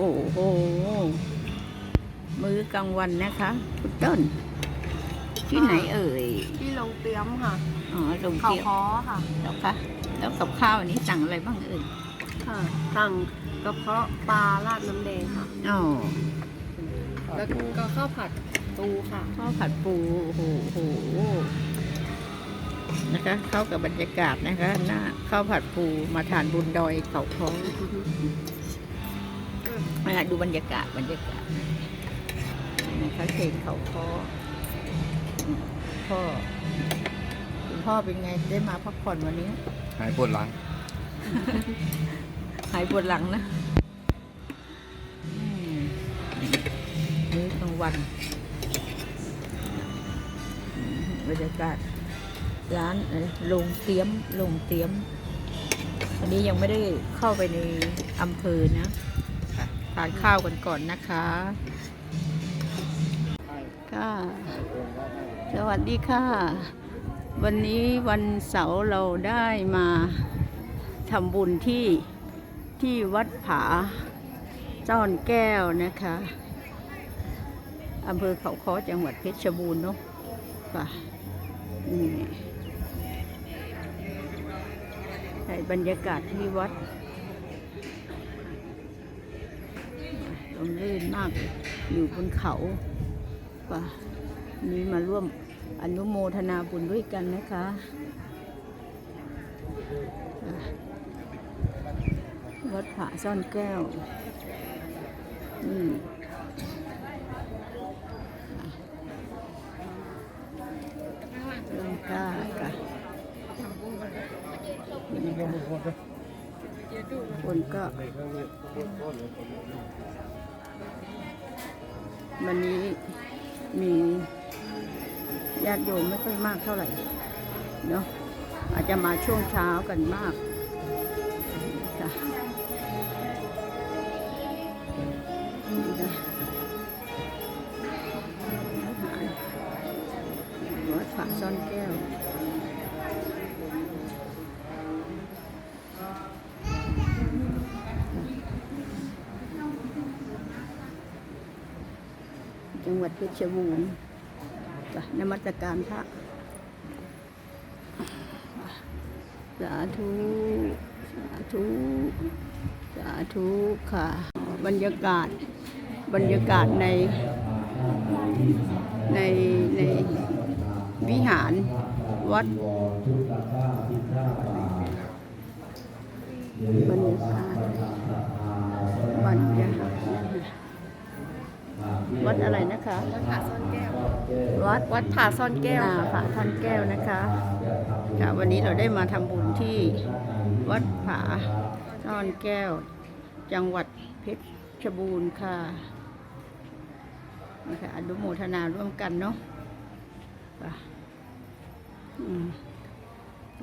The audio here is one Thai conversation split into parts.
อ้โห มื้อกลางวันนะคะคุณต้น ที่ไหนเอ่ย ที่ลงเตรียมค่ะ อ๋อลงเขาเที่ยวคอค่ะ แล้วคะแล้วกับข้าวนี้สั่งอะไรบ้างเอ่ย ค่ะสั่งกระเพาะปลาราดน้ำแดงค่ะ อ๋อ แล้วก็ข้าวผัดตูค่ะ ข้าวผัดปูโอ้โหโอ้โหนะคะ เข้ากับบรรยากาศนะคะหน้าข้าวผัดปูมาทานบุญดอยเขาค้อมา ดูบรรยากาศบรรยากาศนะคะเขตเขาค้อพ่อคุณพ่อเป็นไงได้มาพักผ่อนวันนี้ หายปวดหลัง หายปวดหลังนะอืมมื้อกลางวันอืมบรรยากาศร้านอะไรโรงเตรียมโรงเตรียมอันนี้ยังไม่ได้เข้าไปในอำเภอนะค่ะทานข้าวกันก่อนนะคะ ค่ะ สวัสดีค่ะ วันนี้วันเสาร์เราได้มาทำบุญที่ที่วัดผาจ้อนแก้วนะคะอำเภอเขาค้อจังหวัดเพชรบูรณ์เนาะค่ะนี่ในบรรยากาศที่วัด ตรงลื่นมาก อยู่บนเขาป่ะนี้มาร่วมอนุโมทนาบุญด้วยกันนะคะอะวัดผาซ่อนแก้วอืมเรื่องกล้าค่ะนี่ค่ะคนก็ วันนี้มีญาติโยมไม่ค่อยมากเท่าไหร่เนาะอาจจะมาช่วงเช้ากันมากค่ะนี่นะวัดฝาซ่อนแก้ว งหวัดเพชรบูรณ์จ้ะนมัสการพระสาธุ สาธุ สาธุค่ะ บรรยากาศ บรรยากาศใน ใน ในวิหารวัดบรรยากาศบรรยากาศ วัดอะไรนะคะวัดผาซ่อนแก้ววัดวัดผาซ่อนแก้วอ่าผาท่อนแก้วนะคะค่ะวันนี้เราได้มาทำบุญที่วัดผาท่อนแก้ว จังหวัดเพชรบูรณ์ค่ะนะคะอนุโมทนาร่วมกันเนาะค่ะอืม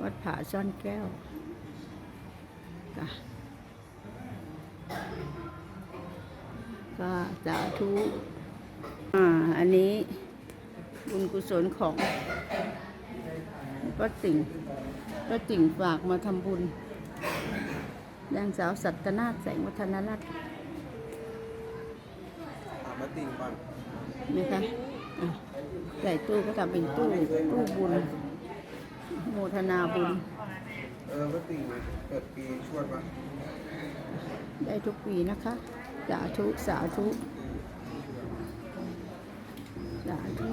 วัดผาซ่อนแก้วค่ะก็สาธุ อ่าอันนี้บุญกุศลของป้าติ่งป้าติ่งฝากมาทำบุญนางสาวสัตนาถแสงวัฒนรัตน์ถามมาติงก่อนนะคะอะใส่ตู้ก็ทำเป็นตู้ตู้บุญโมทนาบุญ เออมาติงเปิดปีชวดปะได้ทุกปีนะคะ สาธุ สาธุ สาธุ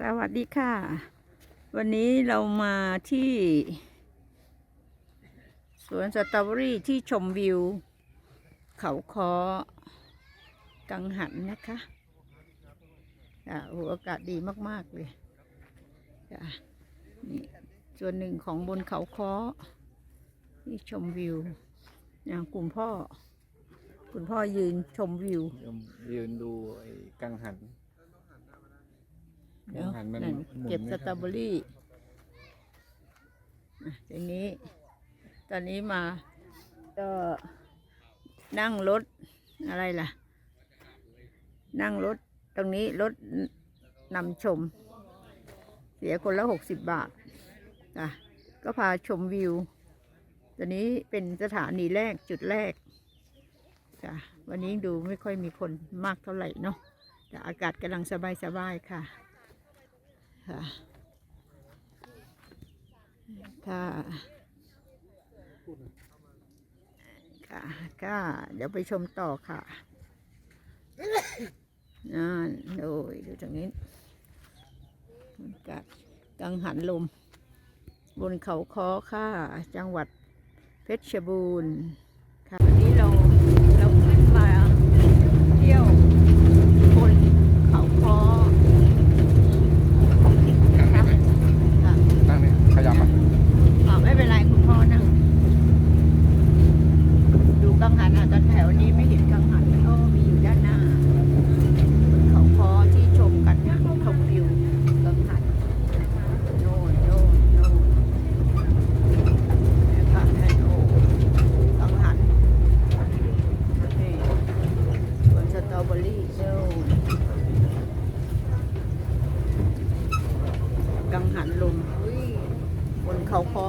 สวัสดีค่ะ วันนี้เรามาที่สวนสตรอเบอรี่ที่ชมวิว เขาคอกังหันนะคะอ่าโอ้อากาศดีมาก ๆ เลยอะนี่ส่วนหนึ่งของบนเขาคอที่ชมวิวอย่างกลุ่มพ่อ คุณพ่อยืนชมวิว ยืนดูไอ้กังหันเดี๋ยวกังหันมันนั่นหมุนเก็บไหมสครับตรอเบอรี่อะทีนี้ ตอนนี้มาก็นั่งรถอะไรล่ะ นั่งรถตรงนี้รถนำชม เสียคนละหกสิบบาทอะก็พาชมวิว ตอนนี้เป็นสถานีแรกจุดแรก ค่ะ วันนี้ดูไม่ค่อยมีคนมากเท่าไหร่เนาะแต่อากาศกำลังสบายสบายๆค่ะ ค่ะ ค่ะ ค่ะก็เดี๋ยวไปชมต่อค่ะนั่นโดยดูตรงนี้กาศกังหันลม บนเขาคอค่ะ จังหวัดเพชรบูรณ์ค่ะวันนี้เราเราขึ้นมาเที่ยวบนเขาคอนะคะค่ะ นั่งนี่ขยับอะ อ่าไม่เป็นไรคุณพ่อนะดูกังหันอะแต่แถวนี้ไม่เห็นกังหันมันก็มีอยู่ด้านหน้าบนเขาคอที่ชมกันนะชมวิวกังหันโน่นโน่นโน่นนะคะนั่นโอ้กังหันนี่สวนสตรอเบอรี่โน่นกัง หันลมบนเขาคอ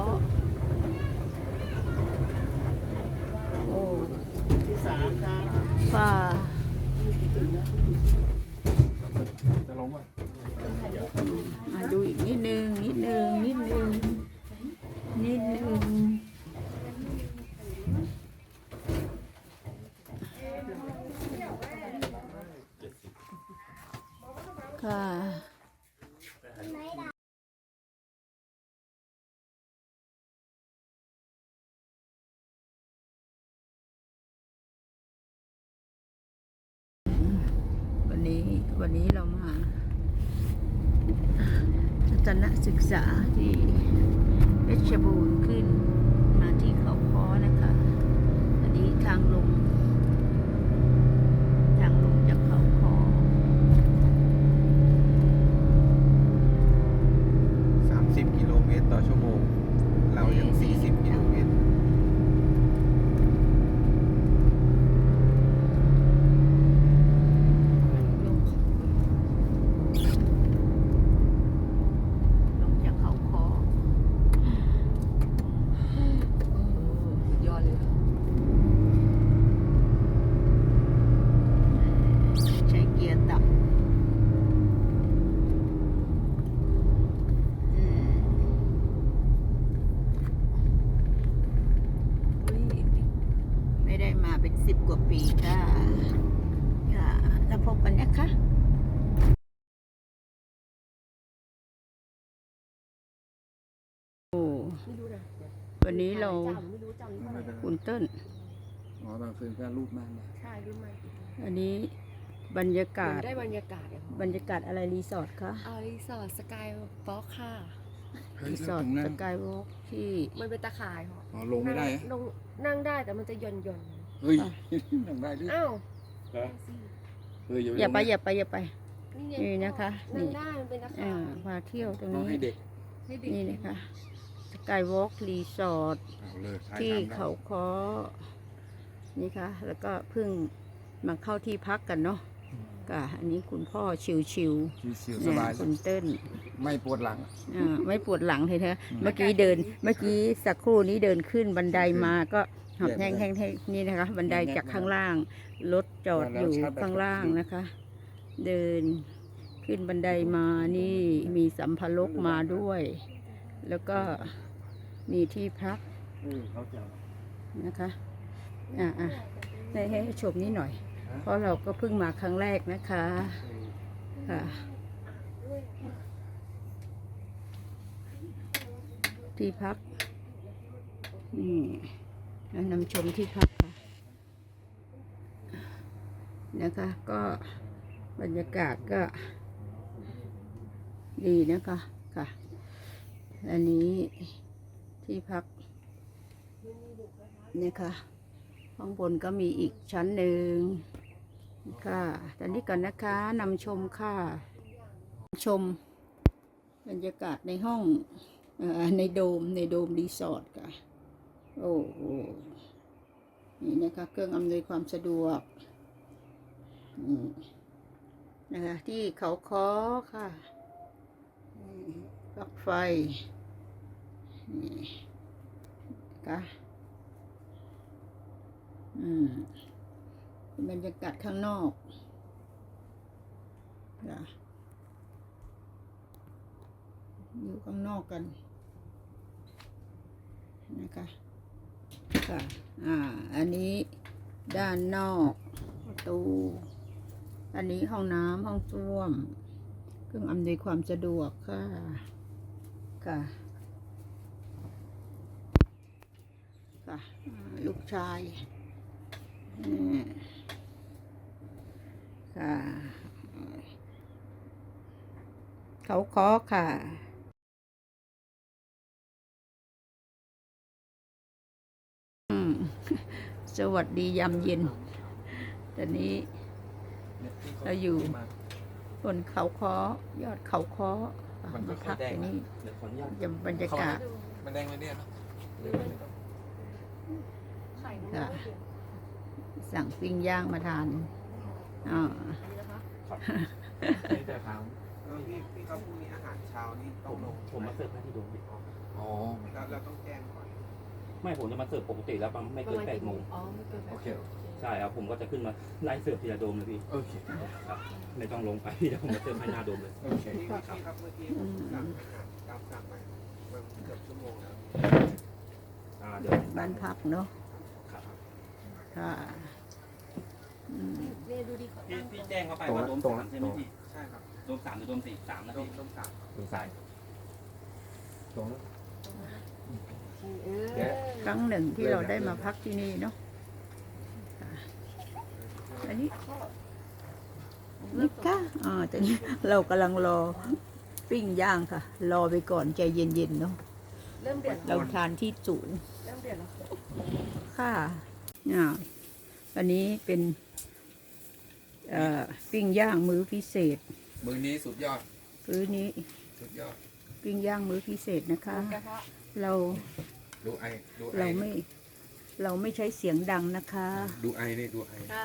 วันนี้เรามาทัศนศึกษาที่เพชรบูรณ์ขึ้นมาที่เขาค้อนะคะ อันนี้ทางลง ทางลงจากเขาค้อสามสิบกิโลเมตรต่อชั่วโมง เรายังสี่ เป็นสิบกว่าปีค่ะค่ะแล้วพบกันนะคะโอ้ไม่รู้นะวันนี้เราจำไม่รู้จำหรือเปล่าคุณเติ้ลอ๋อตอนคืนก็รูปมากเลยใช่รู้ไหมอันนี้บรรยากาศได้บรรยากาศอะบรรยากาศอะไรรีสอร์ทคะอารีสอร์ทสกายฟอกค่ะรีสอร์ทสกายวอล์กที่มันเป็นตะข่ายค่ะอ๋อลงไม่ได้อะนั่งลงนั่งได้แต่มันจะหย่อนหย่อน เฮ้ยนั่งได้ด้วยๆอ้าวเหรอนั่งสิเฮ้ยอย่าไปอย่าไปอย่าไปนี่ไงนี่นะคะนั่นี่งได้มันเป็นตะอ่าข่ายมาเที่ยวตรงน้องนี้ให้เด็กให้เด็กนี่นะคะสกายวอล์กรีสอร์ทเอาเลยถ่ายที่ทำได้เขาคอนี่ค่ะ แล้วก็เพิ่งมาเข้าที่พักกันเนาะก็อันนี้คุณพ่อชิวๆชิวๆๆสบายคุณเติ้ล ไม่ปวดหลัง อ่าไม่ปวดหลังเลยเธอเมื่อกี้เดิน เมื่อกี้สักครู่นี้เดินขึ้นบันไดมาก็ หอบแห้งแห้งๆนี่นะคะ บันไดจากข้างล่าง รถจอดอยู่ข้างล่างนะคะ เดินขึ้นบันไดมานี่มีสัมภาระมาด้วย แล้วก็มีที่พักเออเขาจะนะคะ อ่าอะให้ให้ชมนี้หน่อย เพราะเราก็เพิ่งมาครั้งแรกนะคะค่ะที่พักนี่ แล้วนำชมที่พักค่ะนะคะก็บรรยากาศก็ดีนะคะค่ะ อันนี้ที่พักเนี่ยค่ะข้างบนก็มีอีกชั้นหนึ่งค่ะตอนนี้ก่อนนะคะนำชมค่ะ ชมบรรยากาศในห้องอในโดมในโดมรีสอร์ทค่ะ โอ้โหนี่นะคะเครื่องอำนวยความสะดวกนี่นะคะที่เขาคอค่ะปลั๊กไฟนี่ค่ะอืมบรรยากาศข้างนอกจ้ะอยู่ข้างนอกกันนะคะ ค่ะ อ่า อันนี้ด้านนอกประตู อันนี้ห้องน้ำห้องส้วม เครื่องอำนวยความสะดวกค่ะ ค่ะ ค่ะ ลูกชายค่ะ เขาขอค่ะ สวัสดียามเย็น ตอนนี้ เราอยู่บนเขาคอยอดเขาคออะมันก็มาพักแดงที่นะนี่เดี๋ยวขออนุญาตยมบรรยากาศ มันแดงเลยเนี่ยเนอะหรือไม่ต้องค่ะสั่งปิ้งย่างมาทานอ่าแต่ถามพี่พี่ครับพรุ่งนี้อาหารเช้านี่ต้องลงผมมาเสิร์ฟให้ที่โดมดิอ๋อแล้วเราต้องแจ้งก่อน ไม่ผมจะมาเสิร์ฟปกติแล้วประมาณไม่เกินแปดโมงอ๋อไม่เกินแปดโอเคใช่ครับผมก็จะขึ้นมาไล่เสิร์ฟทีละโดมเลยพี่โอเค ครับไม่ต้องลงไปเดี๋ยวผมมาเสิร์ฟให้หน้าโดมเลย โอเค พี่ครับเมื่อกี้ผมสั่งอาหารตามสั่งมามันเกือบชั่วโมงแล้ว อ่าเดี๋ยวบ้านพักเนาะครับค่ะอืมเนี่ยดูดิขอพี่ตั้งพี่แจ้งเขาไปว่าโดมสามใช่ไหมพี่ใช่ครับโดมสามหรือโดมสี่สามนะต้มพี่ต้มสั่งใช่ตรงเออ ครั้งหนึ่งที่เราได้มาพักที่นี่เนาะค่ะอันนี้นี่ก้าอ่าตอนนี้เรากำลังรอปิ้งย่างค่ะ รอไปก่อนใจเย็นๆเนาะเริ่มเดือดเราทานที่ศูนย์เริ่มเดือดแล้วค่ะอ่าอันนี้เป็นเอ่อปิ้งย่างมื้อพิเศษ มือนี้สุดยอดมื้อนี้สุดยอดปิ้งย่างมื้อพิเศษนะคะกระทะเรา ดูไอดูไอเราไม่ เราไม่ใช้เสียงดังนะคะดูไอนี่ดูไอค่ะ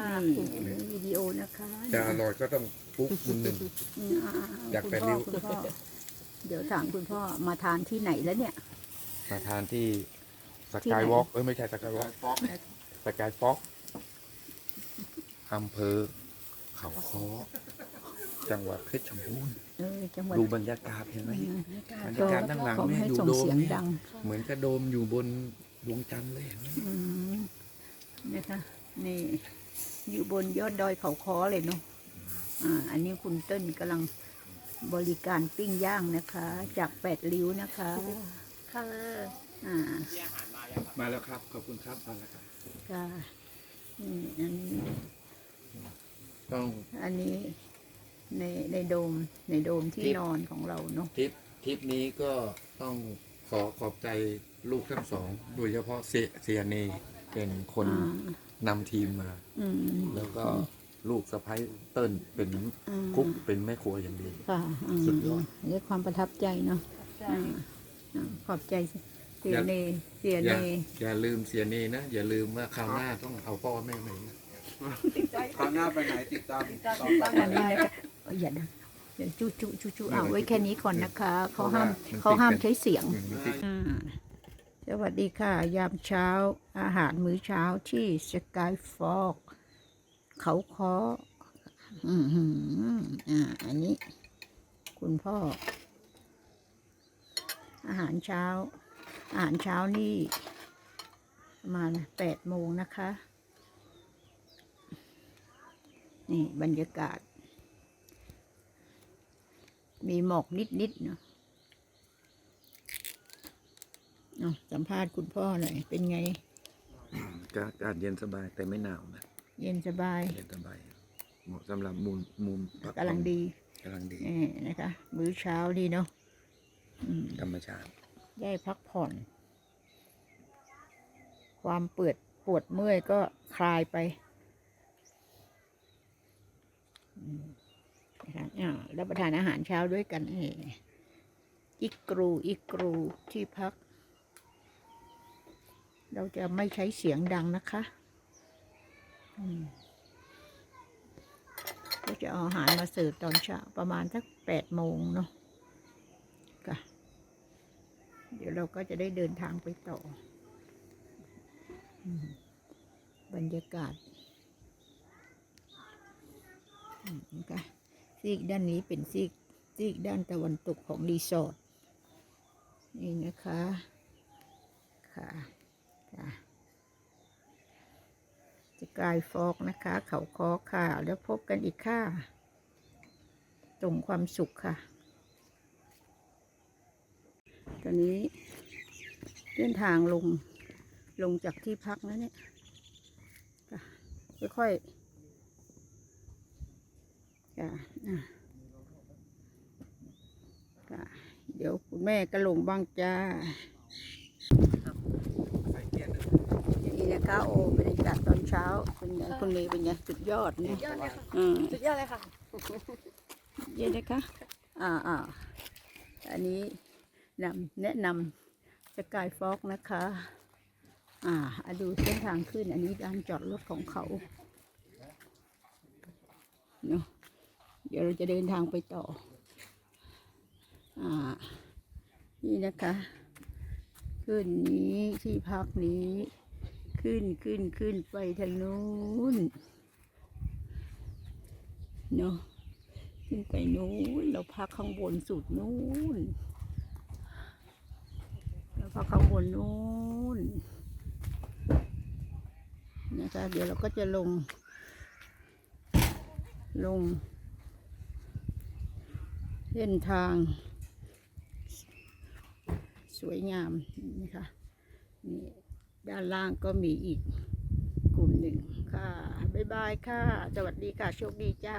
นี่วิดีโอนะคะจะอร่อยก็ต้องปุ๊บคุณหนึ่ง อืมอ่าๆอยากคุณแปดพ่ริ้อวคุณพ่อเดี๋ยวถามคุณพ่อมาทานที่ไหนแล้วเนี่ย มาทานที่สที่กาไหนยวอล์กเอ้ยไม่ใช่สกายวอล์กสกายฟ็อกอำเภอเขาค้อจังหวัดเพชรบูรณ์ เออจังหวัดดูบรรยากาศเห็นไหมอืมบรรก็ยากาศด้านหลังขอเนี่ยให้อยู่ส่งโดมเสียงเนี่ยดังเหมือนกระโดมอยู่บนดวงจันทร์เลยเห็นไหมอืมนะคะนี่อยู่บนยอดดอยเขาคอเลยเนาะอ่าอันนี้คุณเติ้ลกำลังบริการปิ้งย่างนะคะ จากแปดริ้วนะคะ ค่ะอ่ามาแล้วครับ ขอบคุณครับมาแล้วครับค่ะนี่อันนี้ต้อง อันนี้ ในในโดมในโดมที่ที่นอนของเราเนาะทริปทริปนี้ก็ต้องขอขอบใจลูกทั้งสองโดยเฉพาะเซเซียเนเป็นคนอ่านำทีมมา อืมแล้วก็ลูกสะพ้ายเติ้ลเป็นอ่าคุกเป็นแม่ครัวอย่างดี ค่ะอืมสุดยอด เรียกความประทับใจเนาะใจอ่าอ่าขอบใจเสีอยย่าเนเสียอเนย่าอย่าลืมเสียเนนะ อย่าลืมว่าคราวหน้าต้องเอาพ่อแม่มาอีกติดใจคราวหน้าไปไหนติดตามติดตามติดตามอันนี้นะคะเอย่านะเดี๋ยวจุจุจุจุเอาไว้แค่นี้ก่อนนะคะเขาห้ามเขาห้ามใช้เสียงสวัสดีค่ะ ยามเช้าอาหารมื้อเช้าที่สกายฟอกเขาคออืมอ่าอันนี้ คุณพ่อ อาหารเช้า อาหารเช้านี่ประมาณแปดโมงนะคะ นี่บรรยากาศ มีหมอกนิดๆเนาะเอาสัมภาษณ์คุณพ่อหน่อย เป็นไงก็อากาศเย็นสบายแต่ไม่หนาวนะ เย็นสบาย เย็นสบาย เหมาะสำหรับมุมมุมพักำลังดีกำลังดีนี่นะคะ มื้อเช้าดีเนาะอืมธรรมชาติ ได้พักผ่อน ความเปิดปวดเมื่อยก็คลายไป อืม นะคะรับประทานอาหารเช้าด้วยกันเองอิกรูอิกรูที่พัก เราจะไม่ใช้เสียงดังนะคะก็จะเอาอาหารมาเสิร์ฟตอนเช้าประมาณสักแปดโมงเนาะค่ะเดี๋ยวเราก็จะได้เดินทางไปต่ออบรรยากาศ อืมนะคะ ซีกด้านนี้เป็นซีกซีกด้านตะวันตกของรีสอร์ทนี่นะคะค่ะค่ะจะกลายฟอกนะคะ เขาคอค่ะ แล้วพบกันอีกค่ะตรงความสุขค่ะ ตอนนี้เดินทางลงลงจากที่พักนะเนี่ยค่ะค่อยๆ ค่ะอะค่ะเดี๋ยวคุณแม่ก็ลงบ้างจ้านี่นะคะโอ้บรรยากาศตอนเช้า เป็นไงคุณเลเป็นไงสุดยอดเนี่ยยอดเลยค่ะอืมสุดยอดเลยค่ะเย็นนะคะ อ่าอ่าอันนี้นำแนะนำสกายฟอกนะคะ อ่าอะดูเส้นทางขึ้น อันนี้ด้านจอดรถของเขาเนาะ เดี๋ยวเราจะเดินทางไปต่ออานี่นะคะขึ้นนี้ที่พักนี้ ขึ้นขึ้นขึ้นไปทางนู้นเนาะขึ้นไปนู้นเราพักข้างบนสุดนู้นเราพักข้างบนนู้นนะคะเดี๋ยวเราก็จะลง ลง เส้นทาง สวยงามนะคะนี่ด้านล่างก็มีอีกกลุ่มหนึ่งค่ะ บ๊ายบายค่ะ สวัสดีค่ะ โชคดีจ้า